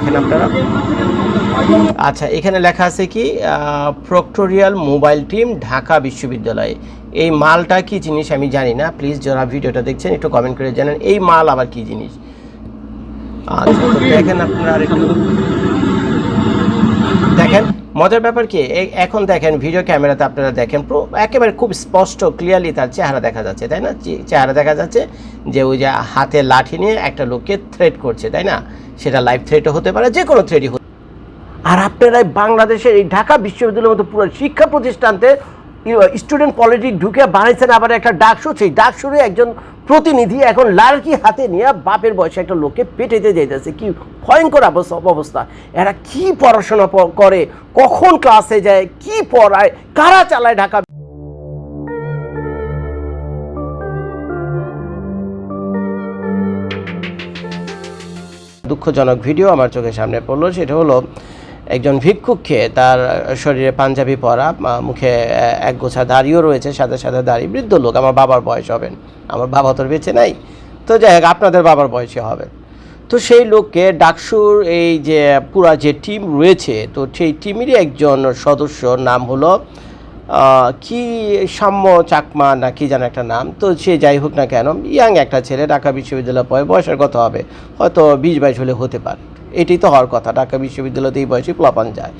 দেখেন আপনারা। আচ্ছা এখানে লেখা আছে কি প্রক্টোরিয়াল মোবাইল টিম ঢাকা বিশ্ববিদ্যালয়। এই মালটা কি জিনিস আমি জানি না। প্লিজ যারা ভিডিওটা দেখছেন, একটু কমেন্ট করে জানেন, এই মাল আবার কি জিনিস? আচ্ছা দেখেন আপনারা একটু দেখেন মজার ব্যাপার কি এখন দেখেন ভিডিও ক্যামেরাতে আপনারা দেখেন একেবারে খুব স্পষ্ট ক্লিয়ারলি তার চেহারা দেখা যাচ্ছে, তাই না? চেহারা দেখা যাচ্ছে যে ওই যে হাতে লাঠি নিয়ে একটা লোককে থ্রেট করছে, তাই না? সেটা লাইভ থ্রেটও হতে পারে যে কোনো থ্রেটই হতে আর আপনারা বাংলাদেশের এই ঢাকা বিশ্ববিদ্যালয়ের মতো পুরো শিক্ষা প্রতিষ্ঠানতে স্টুডেন্ট পলিটিক ঢুকে বানাইছেন আবার একটা ডাকসু, সেই ডাকসুরে একজন প্রতিনিধি এখন লালকি হাতে নিয়ে বাপের বয়সে একটা লোককে পেটেতে যাইতেছে। কি ভয়ঙ্কর অবস্থা- এরা কি পড়াশোনা করে? কখন ক্লাসে যায়? কি পড়ায়? কারা চালায় ঢাকা দুঃখজনক ভিডিও আমার চোখের সামনে পড়ল। সেটা হলো একজন ভিক্ষুককে তার শরীরে পাঞ্জাবি পরা মুখে এক গোছা দাড়িও রয়েছে সাথে সাথে দাড়ি, বৃদ্ধ লোক, আমার বাবার বয়স হবেন আমার বাবা তোর বেঁচে নাই। তো যাই হোক, আপনাদের বাবার বয়সী হবে। তো সেই লোককে ডাকসুর এই যে পুরা যে টিম রয়েছে, তো সেই টিমেরই একজন সদস্য নাম হলো কি সাম্য চাকমা না কি যেন একটা নাম, তো সে যাই হোক না কেন, ইয়াং একটা ছেলে ঢাকা বিশ্ববিদ্যালয় পড়ে, বয়সের কত হবে। হয়তো বিশ বাইশ হলে হতে পারে। এটাই তো হওয়ার কথা, ঢাকা বিশ্ববিদ্যালয়তে এই বয়সে প্লাপান যায়।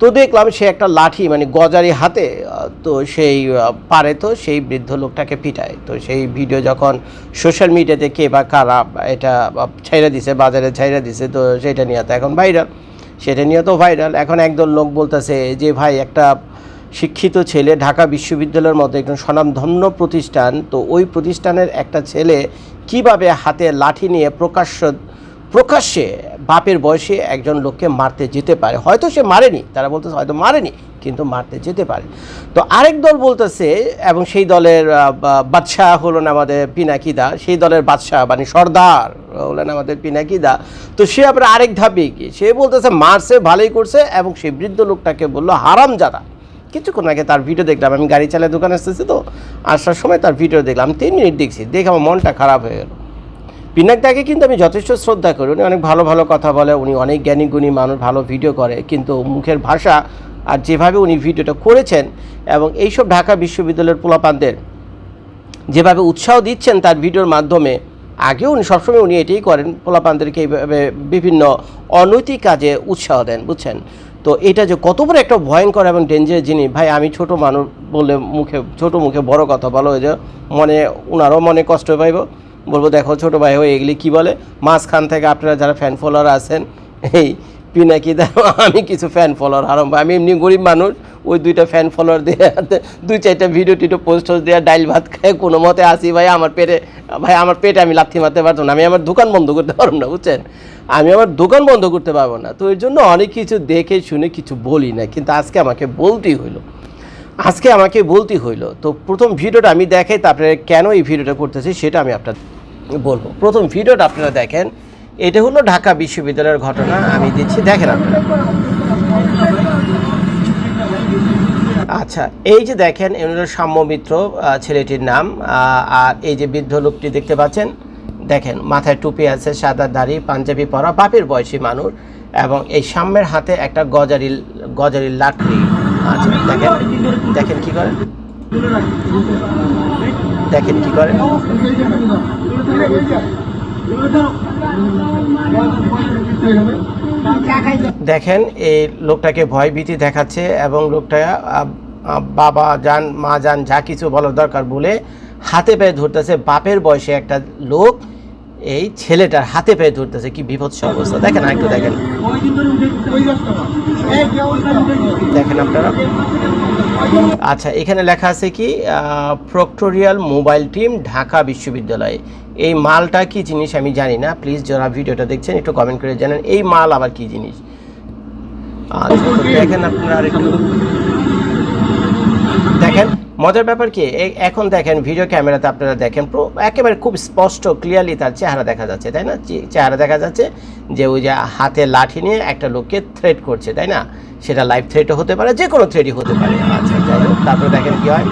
তো দেখলাম সে একটা লাঠি মানে গজারি হাতে তো সেই পারে তো সেই বৃদ্ধ লোকটাকে পিটায়। তো সেই ভিডিও যখন সোশ্যাল মিডিয়াতে কে বা কারা এটা ছাইরা দিছে, বাজারে ছাইরা দিছে, তো সেটা নিয়ে তো এখন ভাইরাল। সেটা নিয়ে তো ভাইরাল। এখন একদল লোক বলতেছে যে, ভাই, একটা শিক্ষিত ছেলে ঢাকা বিশ্ববিদ্যালয়ের মতো একজন স্বনামধন্য প্রতিষ্ঠান, তো ওই প্রতিষ্ঠানের একটা ছেলে কীভাবে হাতে লাঠি নিয়ে প্রকাশ্য প্রকাশ্যে বাপের বয়সে একজন লোককে মারতে যেতে পারে। হয়তো সে মারেনি, তারা বলতেছে হয়তো মারেনি, কিন্তু মারতে যেতে পারে। তো আরেক দল বলতেছে, এবং সেই দলের বাদশাহ হলেন আমাদের পিনাকিদা, সেই দলের বাদশাহ মানে সর্দার হলেন আমাদের পিনাকিদা। তো সে আবার আরেক ধাপে এগিয়ে, সে বলতেছে, মারছে, ভালোই করছে। এবং সেই বৃদ্ধ লোকটাকে বলল, হারাম যারা কিছুক্ষণ আগে তার ভিডিও দেখলাম, আমি গাড়ি চালায় দোকানে এসেছি তো, আসার সময় তার ভিডিও দেখলাম, তিন মিনিট দেখছি, দেখে আমার মনটা খারাপ হয়ে গেল। পিনাক দাকে কিন্তু আমি যথেষ্ট শ্রদ্ধা করি। উনি অনেক ভালো ভালো কথা বলে, উনি অনেক জ্ঞানী, গুণী মানুষ, ভালো ভিডিও করে, কিন্তু মুখের ভাষা আর যেভাবে উনি ভিডিওটা করেছেন এবং এইসব ঢাকা বিশ্ববিদ্যালয়ের পোলাপানদের যেভাবে উৎসাহ দিচ্ছেন তার ভিডিওর মাধ্যমে, আগেও উনি সবসময় উনি এটাই করেন, পোলাপানদেরকে এইভাবে বিভিন্ন অনৈতিক কাজে উৎসাহ দেন, বুঝছেন? তো এটা যে কত বড় একটা ভয়ঙ্কর এবং ডেঞ্জার জিনিস। ভাই, আমি ছোট মানুষ বললে মুখে, ছোট মুখে বড় কথা বলো যে মনে ওনারও মনে কষ্ট পাইব। বলব, দেখো ছোটো ভাই হয়ে এগুলি কী বলে? মাঝখান থেকে আপনারা যারা ফ্যান ফলোয়ার আছেন, এই পিনাকি দেখো আমি কিছু ফ্যান ফলোয়ার আরম্ভ আমি এমনি গরিব মানুষ, ওই দুইটা ফ্যান ফলোয়ার দিয়ে দুই চারটা ভিডিও টিডিও পোস্ট দিয়ে ডাইল ভাত খায়, কোনো মতে আসি ভাই, আমার পেটে, ভাই, আমার পেটে আমি লাথি মারতে পারতো না, আমি আমার দোকান বন্ধ করতে পারব না, বুঝছেন? আমি আমার দোকান বন্ধ করতে পারব না। তো এর জন্য অনেক কিছু দেখে শুনে কিছু বলি না, কিন্তু আজকে আমাকে বলতেই হইল। আজকে আমাকে বলতেই হইল। তো প্রথম ভিডিওটা আমি দেখাই তারপরে কেন এই ভিডিওটা করতেছি সেটা আমি আপনার বলব। প্রথম ভিডিওটা আপনারা দেখেন। এটা হলো ঢাকা বিশ্ববিদ্যালয়ের ঘটনা। আমি দিচ্ছি, দেখেন আপনারা। আচ্ছা এই যে দেখেন, এ হলো সাম্য মিত্র ছেলেটির নাম। আর এই যে বৃদ্ধ লোকটি দেখতে পাচ্ছেন, দেখেন, মাথায় টুপি আছে, সাদা দাড়ি, পাঞ্জাবি পরা, বাপের বয়সী মানুষ, এবং এই সাম্যের হাতে একটা গজারি গজারি লাকড়ি আচ্ছা দেখেন দেখেন কি করে? দেখেন কি করে দেখেন, এই লোকটাকে ভয়ভীতি দেখাচ্ছে এবং লোকটা বাবা যান, মা যান, যা কিছু বলার দরকার বলে হাতে পায়ে ধরতেছে। বাপের বয়সে একটা লোক, এই ছেলেটার হাতে পায়ে ধরতেছে। কি বিভৎস অবস্থা। দেখেন একটু দেখেন। দেখেন আপনারা। আচ্ছা এখানে লেখা আছে কি প্রক্টোরিয়াল মোবাইল টিম ঢাকা বিশ্ববিদ্যালয়ে। এই মালটা কি জিনিস আমি জানি না। প্লিজ যারা ভিডিওটা দেখছেন, একটু কমেন্ট করে জানেন, এই মাল আবার কি জিনিস? আচ্ছা দেখেন আপনারা একটু দেখেন। মজার ব্যাপার কি এখন দেখেন ভিডিও ক্যামেরাতে আপনারা দেখেন একেবারে খুব স্পষ্ট ক্লিয়ারলি তার চেহারা দেখা যাচ্ছে, তাই না? চেহারা দেখা যাচ্ছে যে ওই যে হাতে লাঠি নিয়ে একটা লোককে থ্রেট করছে, তাই না? সেটা লাইভ থ্রেটও হতে পারে যে কোনো থ্রেটই হতে পারে। আচ্ছা যাই হোক, তারপরে দেখেন কি হয়।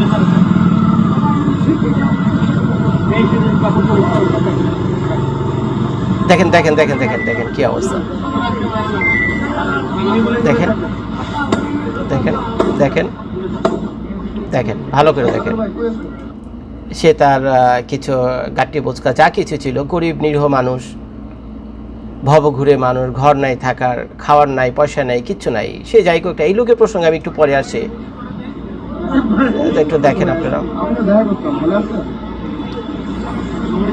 দেখেন দেখেন দেখেন দেখেন দেখেন কি অবস্থা। দেখেন দেখেন দেখেন। দেখেন, ভালো করে দেখেন। সে তার কিছু গাট্টি বোচকা, যা কিছু ছিল, গরিব, নিরীহ মানুষ, ভব ঘুরে মানুষ, ঘর নাই থাকার, খাওয়ার নাই, পয়সা নাই, কিচ্ছু নাই। সে যাই হোক এই লোকের প্রসঙ্গে আমি একটু পরে আসি। একটু দেখেন আপনারা।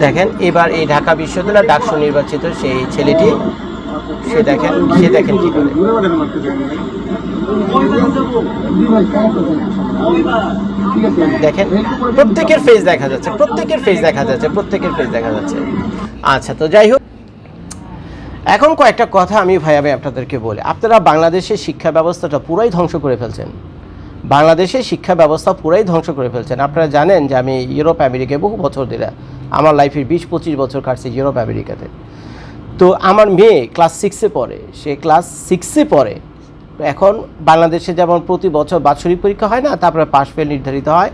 দেখেন, এবার এই ঢাকা বিশ্ববিদ্যালয় ডাকসু নির্বাচিত সেই ছেলেটি, সে দেখেন সে দেখেন কি করে। দেখেন, প্রত্যেকের ফেস দেখা যাচ্ছে, প্রত্যেকের ফেস দেখা যাচ্ছে, প্রত্যেকের ফেস দেখা যাচ্ছে। আচ্ছা তো যাই হোক। এখন কয়েকটা কথা আমি ভাই আমি আপনাদেরকে বলি। আপনারা বাংলাদেশের শিক্ষা ব্যবস্থাটা পুরাই ধ্বংস করে ফেলছেন। বাংলাদেশের শিক্ষা ব্যবস্থা পুরাই ধ্বংস করে ফেলছেন। আপনারা জানেন যে আমি ইউরোপ, আমেরিকায় বহু বছর দিলাম আমার লাইফের বিশ, পঁচিশ বছর কাটছে ইউরোপ, আমেরিকাতে। তো আমার মেয়ে ক্লাস সিক্সে পড়ে। সে ক্লাস সিক্সে পড়ে। এখন বাংলাদেশে যেমন প্রতি বছর বাৎসরিক পরীক্ষা হয় না, তারপরে পাশ ফেল নির্ধারিত হয়।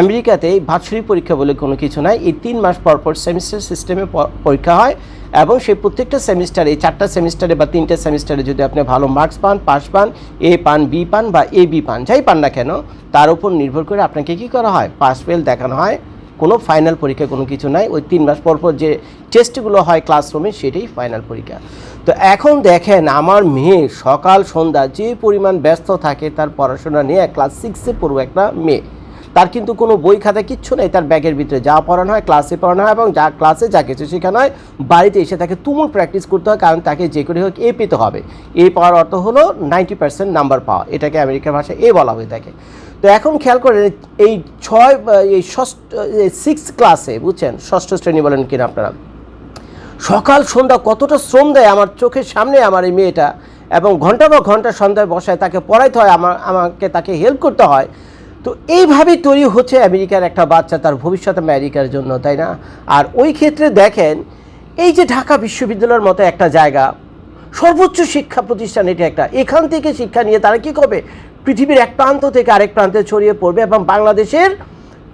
আমেরিকাতে এই বাৎসরিক পরীক্ষা বলে কোনো কিছু নাই। এই তিন মাস পর পর সেমিস্টার সিস্টেমে পরীক্ষা হয় এবং সেই প্রত্যেকটা সেমিস্টারে এই চারটা সেমিস্টারে বা তিনটে সেমিস্টারে যদি আপনি ভালো মার্কস পান পাস পান এ পান বি পান বা এ বি পান, যাই পান না কেন, তার উপর নির্ভর করে আপনাকে কী করা হয়? পাস ফেল দেখানো হয়, কোনো ফাইনাল পরীক্ষা কোনো কিছু নাই। ওই তিন মাস পর পর যে টেস্টগুলো হয় ক্লাসরুমে সেটাই ফাইনাল পরীক্ষা। তো এখন দেখেন আমার মেয়ে সকাল, সন্ধ্যা যে পরিমাণ ব্যস্ত থাকে তার পড়াশোনা নিয়ে ক্লাস সিক্সে পড়ব একটা মেয়ে। তার কিন্তু কোনো বই খাতা কিচ্ছু নেই, তার ব্যাগের ভিতরে যা পড়ানো হয় ক্লাসে পড়ানো হয় এবং যা ক্লাসে যা কিছু শেখানো হয় বাড়িতে এসে তাকে তুমুল প্র্যাকটিস করতে হয় কারণ তাকে যে করে হোক এ পেতে হবে। এ পাওয়ার অর্থ হলো নাইনটি পার্সেন্ট নাম্বার পাওয়া, এটাকে আমেরিকার ভাষায় এ বলা হয়ে থাকে। তো এখন খেয়াল করেন এই ছয়, এই ষষ্ঠ সিক্স ক্লাসে বুঝছেন? ষষ্ঠ শ্রেণি বলেন কিনা আপনারা? সকাল, সন্ধ্যা কতটা শ্রম দেয় আমার চোখের সামনে আমার এই মেয়েটা? এবং ঘণ্টা বা ঘণ্টা সন্ধ্যায় বসায় তাকে পড়াইতে হয় আমার আমাকে তাকে হেল্প করতে হয়। তো এইভাবেই তৈরি হচ্ছে আমেরিকার একটা বাচ্চা, তার ভবিষ্যৎ আমেরিকার জন্য, তাই না? আর ওই ক্ষেত্রে দেখেন, এই যে ঢাকা বিশ্ববিদ্যালয়ের মতো একটা জায়গা, সর্বোচ্চ শিক্ষা প্রতিষ্ঠান এটা একটা। এখান থেকে শিক্ষা নিয়ে তারা কী করবে? পৃথিবীর এক প্রান্ত থেকে আরেক প্রান্তে ছড়িয়ে পড়বে এবং বাংলাদেশের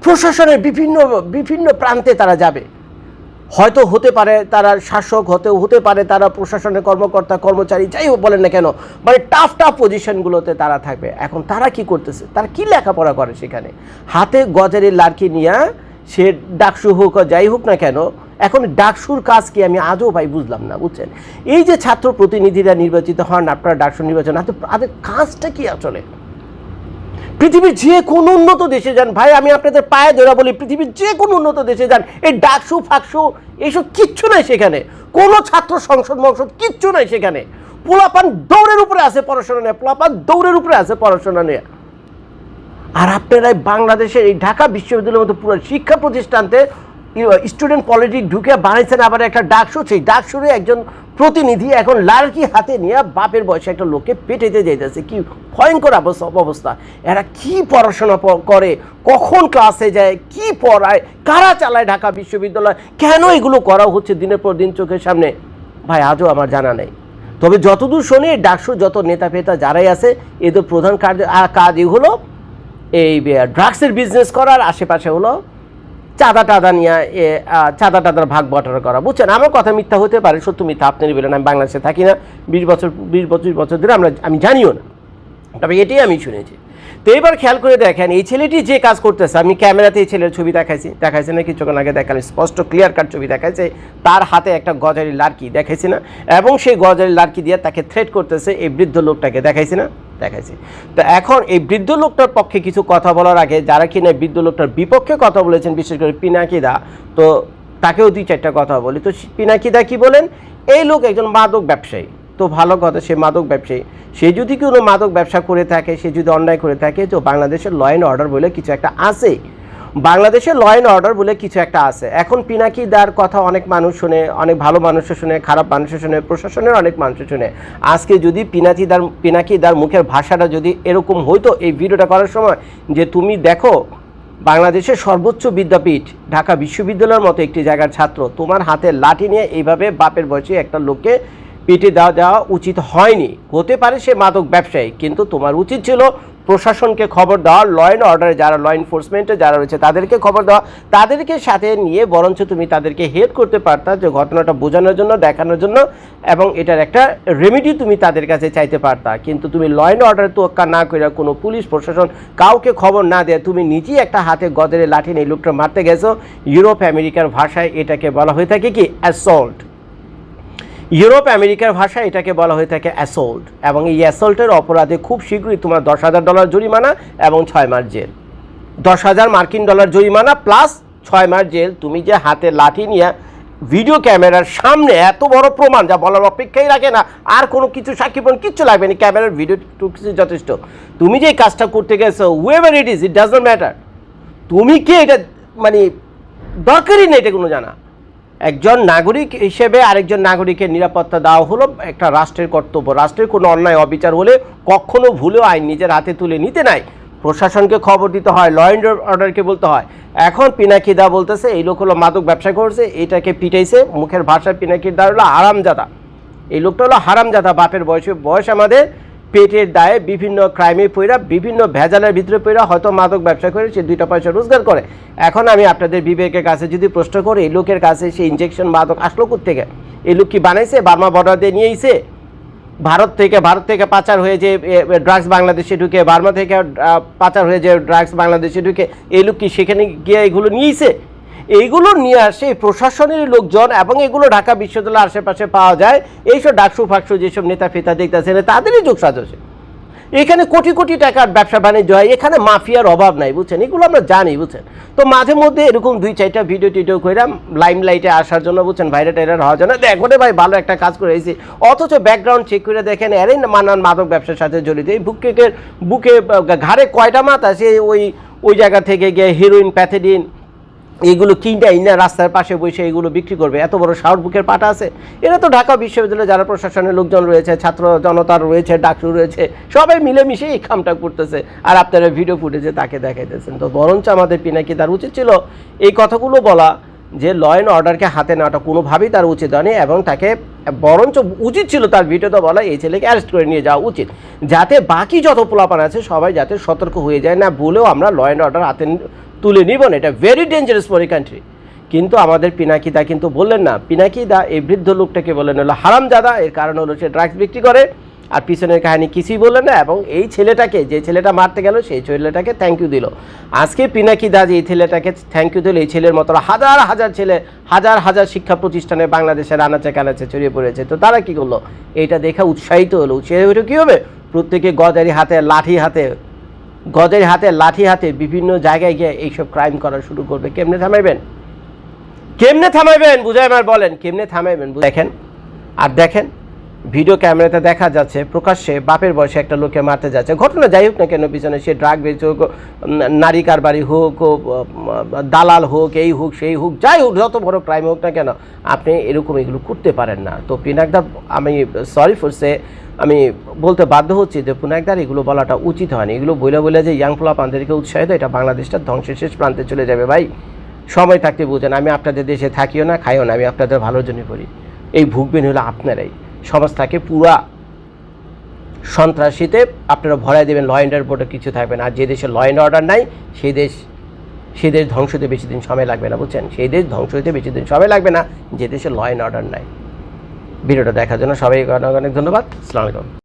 প্রশাসনের বিভিন্ন বিভিন্ন প্রান্তে তারা যাবে। হয়তো হতে পারে তারা শাসক, হতেও হতে পারে তারা প্রশাসনের কর্মকর্তা, কর্মচারী, যাই হোক বলেন না কেন মানে টাফ টাফ পজিশনগুলোতে তারা থাকবে। এখন তারা কি করতেছে? তারা কি লেখাপড়া করে সেখানে? হাতে গজারের লাড়কি নিয়ে সে ডাকসু হোক যাই হোক না কেন, এখন ডাকসুর কাজ কি আমি আজও ভাই বুঝলাম না, বুঝছেন? এই যে ছাত্র প্রতিনিধিরা নির্বাচিত হন, আপনারা ডাকসু নির্বাচন হাতে কাজটা কি আসলে? পৃথিবীর যে কোনো উন্নত দেশে যান। ভাই, আমি আপনাদের পায়ে ধরা বলি, পৃথিবীর যে কোনো উন্নত দেশে যান। এই ডাকসু, ফাকসু, এইসব কিচ্ছু নাই সেখানে। কোনো ছাত্র সংসদ মংসদ কিচ্ছু নাই সেখানে। পোলাপান দৌড়ের উপরে আছে পড়াশোনা নিয়ে, পোলাপান দৌড়ের উপরে আছে পড়াশোনা নিয়ে। আর আপনারা বাংলাদেশের এই ঢাকা বিশ্ববিদ্যালয়ের মতো পুরো শিক্ষা প্রতিষ্ঠানতে স্টুডেন্ট পলিটিক ঢুকে বানাইছেন আবার একটা ডাকসু সেই ডাকসুরে একজন প্রতিনিধি এখন লালকি হাতে নিয়ে বাপের বয়সে একটা লোককে পেটেতে যাইতেছে। কি ভয়ঙ্কর অবস্থা। এরা কি পড়াশোনা করে? কখন ক্লাসে যায়? কি পড়ায়? কারা চালায় ঢাকা বিশ্ববিদ্যালয়? কেন এগুলো করা হচ্ছে দিনের পর দিন চোখের সামনে? ভাই, আজও আমার জানা নেই। তবে যতদূর শুনি ডাকসু যত নেতা ফেতা যারাই আছে, এদের প্রধান কাজ কাজই হলো এই ড্রাগসের বিজনেস করার। আশেপাশে হলো চাঁদা টাদা নিয়ে চাঁদা টাদার ভাগ বটারা করা। বুঝছেন? আমার কথা মিথ্যা হতে পারে, সত্য মিথ্যা আপনি বলেন আমি বাংলাদেশে থাকি না। বিশ বছর, বিশ পঁচিশ বছর ধরে আমরা, আমি জানিও না। তবে এটাই আমি শুনেছি। তো এবার খেয়াল করে দেখেন, এই ছেলেটি যে কাজ করতেছে, আমি ক্যামেরাতে এই ছেলের ছবি দেখাইছি দেখাইছি না, কিছুক্ষণ আগে দেখালাম স্পষ্ট ক্লিয়ার কাট ছবি দেখাইছে, তার হাতে একটা গজারি লাড়কি দেখাইছি না, এবং সেই গজারি লাড়কি দিয়ে তাকে থ্রেট করতেছে, এই বৃদ্ধ লোকটাকে দেখাইছি না। দেখাইছি। তো এখন এই বৃদ্ধ লোকটার পক্ষে কিছু কথা বলার আগে যারা কিনা বৃদ্ধ লোকটার বিপক্ষে কথা বলেছেন, বিশেষ করে পিনাকিদা, তো তাকেও দুই চারটা কথা বলি। তো পিনাকিদা কি বলেন? এই লোক একজন মাদক ব্যবসায়ী। তো ভালো কথা, সে মাদক ব্যবসায়ী। সে যদি কোনো মাদক ব্যবসা করে থাকে, সে যদি অন্যায় করে থাকে, তো বাংলাদেশের ল অ্যান্ড অর্ডার বলে কিছু একটা আছে। বাংলাদেশের ল অ্যান্ড অর্ডার বলে কিছু একটা আছে। এখন পিনাকি দার কথা অনেক মানুষ শুনে, অনেক ভালো মানুষও শুনে, খারাপ মানুষও শুনে, প্রশাসনের অনেক মানুষও শুনে। আজকে যদি পিনাকি দার পিনাকি দার মুখের ভাষাটা যদি এরকম হইতো এই ভিডিওটা করার সময়, যে তুমি দেখো বাংলাদেশের সর্বোচ্চ বিদ্যাপীঠ, ঢাকা বিশ্ববিদ্যালয়ের মতো একটি জায়গার ছাত্র, তোমার হাতে লাঠি নিয়ে এইভাবে বাপের বয়সে একটা লোককে পিটে দেওয়া দেওয়া উচিত হয়নি। হতে পারে সে মাদক ব্যবসায়ী, কিন্তু তোমার উচিত ছিল প্রশাসনকে খবর দেওয়া ল অ্যান্ড অর্ডারে যারা ল এনফোর্সমেন্টে যারা রয়েছে তাদেরকে খবর দেওয়া, তাদেরকে সাথে নিয়ে বরঞ্চ তুমি তাদেরকে হেল্প করতে পারতা যে ঘটনাটা বোঝানোর জন্য, দেখানোর জন্য এবং এটার একটা রেমেডি তুমি তাদের কাছে চাইতে পারতা। কিন্তু তুমি ল অ্যান্ড অর্ডার তোয়াক্কা না করে কোনো পুলিশ, প্রশাসন কাউকে খবর না দেয়, তুমি নিজেই একটা হাতে গদের লাঠি নিয়ে লোকটা মারতে গেছো। ইউরোপ আমেরিকার ভাষায় এটাকে বলা হয়ে থাকে কি অ্যাসল্ট ইউরোপ, আমেরিকার ভাষায় এটাকে বলা হয়ে থাকে অ্যাসল্ট। এবং এই অ্যাসল্টের অপরাধে খুব শীঘ্রই তোমার দশ হাজার ডলার জরিমানা এবং ছয় মাস জেল। দশ হাজার মার্কিন ডলার জরিমানা প্লাস ছয় মাস জেল। তুমি যে হাতে লাঠি নিয়ে ভিডিও ক্যামেরার সামনে এত বড় প্রমাণ যা বলার অপেক্ষাই রাখে না, আর কোনো কিছু সাক্ষীপণ কিচ্ছু লাগবে না। ক্যামেরার ভিডিও যথেষ্ট। তুমি যে কাজটা করতে গেছো whatever it is it does not matter তুমি কি এটা মানে দরকারই নেই এটা কোনো জানা। একজন নাগরিক হিসেবে আরেকজন নাগরিকের নিরাপত্তা দেওয়া হলো একটা রাষ্ট্রের কর্তব্য। রাষ্ট্রের কোনো অন্যায়, অবিচার হলে কখনো ভুলেও আইন নিজের হাতে তুলে নিতে নাই। প্রশাসনকে খবর দিতে হয়, ল অ্যান্ড অর্ডারকে বলতে হয়। এখন পিনাকি দা বলতেছে, এই লোক হলো মাদক ব্যবসা করছে, এটাকে পিটাইছে, মুখের ভাষায় পিনাকি দা হলো হারামজাদা। এই লোকটা হলো হারামজাদা, বাপের বয়সে, বয়স আমাদের পেটের দায়ে বিভিন্ন ক্রাইমে পইরা বিভিন্ন ভেজালের ভিতরে পইরা হয়তো মাদক ব্যবসা করে সে দুইটা পয়সা রোজগার করে। এখন আমি আপনাদের বিবেকের কাছে যদি প্রশ্ন করি, এই লোকের কাছে সে ইঞ্জেকশন মাদক আসলো থেকে এই লোক কি বানাইছে? বার্মা বর্ডার দিয়ে নিয়েছে ভারত থেকে ভারত থেকে পাচার হয়ে যে ড্রাগস বাংলাদেশে ঢুকে, বার্মা থেকে পাচার হয়ে যে ড্রাগস বাংলাদেশে ঢুকে, এই লোক কি সেখানে গিয়ে এগুলো নিয়েছে এইগুলো নিয়ে আসে প্রশাসনের লোকজন এবং এগুলো ঢাকা বিশ্ববিদ্যালয়ের আশেপাশে পাওয়া যায়। এইসব ডাকসু ফাকসু যেসব নেতা ফেতা দেখতেছেন, তাদেরই যোগ সাজসে। এখানে কোটি কোটি টাকার ব্যবসা বাণিজ্য হয়, এখানে মাফিয়ার অভাব নাই, বুঝছেন? এগুলো আমরা জানি, বুঝছেন? তো মাঝে মধ্যে এরকম দুই চারটা ভিডিও টিডিও কইরাম লাইম লাইটে আসার জন্য, বুঝছেন? ভাইরা টাইরার হওয়ার জন্য। দেখো রে ভাই, ভালো একটা কাজ করে এসেছি অথচ ব্যাকগ্রাউন্ড চেক করে দেখেন, এরাই মানান মাদক ব্যবসার সাথে জড়িত। এই বুকের বুকে ঘাড়ে কয়টা মাথা সে ওই ওই জায়গা থেকে গিয়ে হিরোইন প্যাথেডিন এইগুলো কিনটা ইনা রাস্তার পাশে বসে এগুলো বিক্রি করবে। এত বড় শাহর বুকের পাটা আছে। এরা তো ঢাকা বিশ্ববিদ্যালয়ে যারা প্রশাসনের লোকজন রয়েছে, ছাত্র জনতার রয়েছে, ডাকসু রয়েছে, সবাই মিলেমিশে এই কামটা করতেছে। আর আপনারা ভিডিও ফুটেজে তাকে দেখাইতেছেন। তো বরঞ্চ আমাদের পিনাকি তার উচিত ছিল এই কথাগুলো বলা যে ল অ্যান্ড অর্ডারকে হাতে নেওয়াটা কোনোভাবেই তার উচিত হয়নি এবং তাকে বরঞ্চ উচিত ছিল তার ভিডিওতে বলা, এই ছেলেকে অ্যারেস্ট করে নিয়ে যাওয়া উচিত। যাতে বাকি যত পোলাপান আছে সবাই যাতে সতর্ক হয়ে যায়, না বলেও আমরা ল অ্যান্ড অর্ডার হাতে তুলে নিব না, এটা very dangerous for a country কিন্তু আমাদের পিনাকি দা কিন্তু বললেন না, পিনাকি দা এই বৃদ্ধ লোকটাকে বললেন হলো হারাম জাদা এর কারণ হলো সে ড্রাগস বিক্রি করে, আর পিছনের কাহিনী কিছুই বললেন না, এবং এই ছেলেটাকে, যে ছেলেটা মারতে গেল, সেই ছেলেটাকে থ্যাংক ইউ দিল। আজকে পিনাকি দা যে এই ছেলেটাকে থ্যাংক ইউ দিল, এই ছেলের মতো হাজার হাজার ছেলে, হাজার হাজার শিক্ষা প্রতিষ্ঠানে বাংলাদেশের আনাচে কানাচে ছড়িয়ে পড়েছে। তো তারা কি করল? এটা দেখা উৎসাহিত হলো। উৎসাহিত হলে কী হবে? প্রত্যেকে গদারি হাতে, লাঠি হাতে গদের হাতে, লাঠি হাতে বিভিন্ন জায়গায় গিয়ে এইসব ক্রাইম করা শুরু করবে। কেমনে থামাইবেন? কেমনে থামাইবেন? বুঝাই আমার বলেন, কেমনে থামাইবেন? দেখেন, আর দেখেন ভিডিও ক্যামেরাতে দেখা যাচ্ছে, প্রকাশ্যে বাপের বয়সে একটা লোকে মারতে যাচ্ছে। ঘটনা যাই হোক না কেন, পিছনে সে ড্রাগ বেচে হোক নারী কারবারি হোক দালাল হোক, এই হোক, সেই হোক, যাই হোক, যত বড় ক্রাইম হোক না কেন, আপনি এরকম এগুলো করতে পারেন না। তো পিনাকদা, আমি সরি ফর সে আমি বলতে বাধ্য হচ্ছি যে পুনাকদার এগুলো বলাটা উচিত হয়নি। এগুলো বলে বলে যে ইয়াং পোলাপানদেরকে উৎসাহিত, এটা বাংলাদেশটা ধ্বংসের শেষ প্রান্তে চলে যাবে। ভাই, সময় থাকতে বুঝেন, আমি আপনাদের দেশে থাকিও না, খাইও না, আমি আপনাদের ভালোর জন্য করি। এই ভুগবেন হলো আপনারাই। সমাজটাকে পুরা সন্ত্রাসীতে আপনারা ভরাই দেবেন ল অ্যান্ড অর্ডার কিছু থাকবে না। আর যে দেশে ল অ্যান্ড অর্ডার নাই সেই দেশ সেই দেশ ধ্বংস হতে বেশি দিন সময় লাগবে না, বুঝছেন? সেই দেশ ধ্বংস হতে বেশি দিন সময় লাগবে না, যে দেশে ল অ্যান্ড অর্ডার নাই। ভিডিওটা দেখার জন্য সবাই অনেক অনেক ধন্যবাদ। আলাইকুম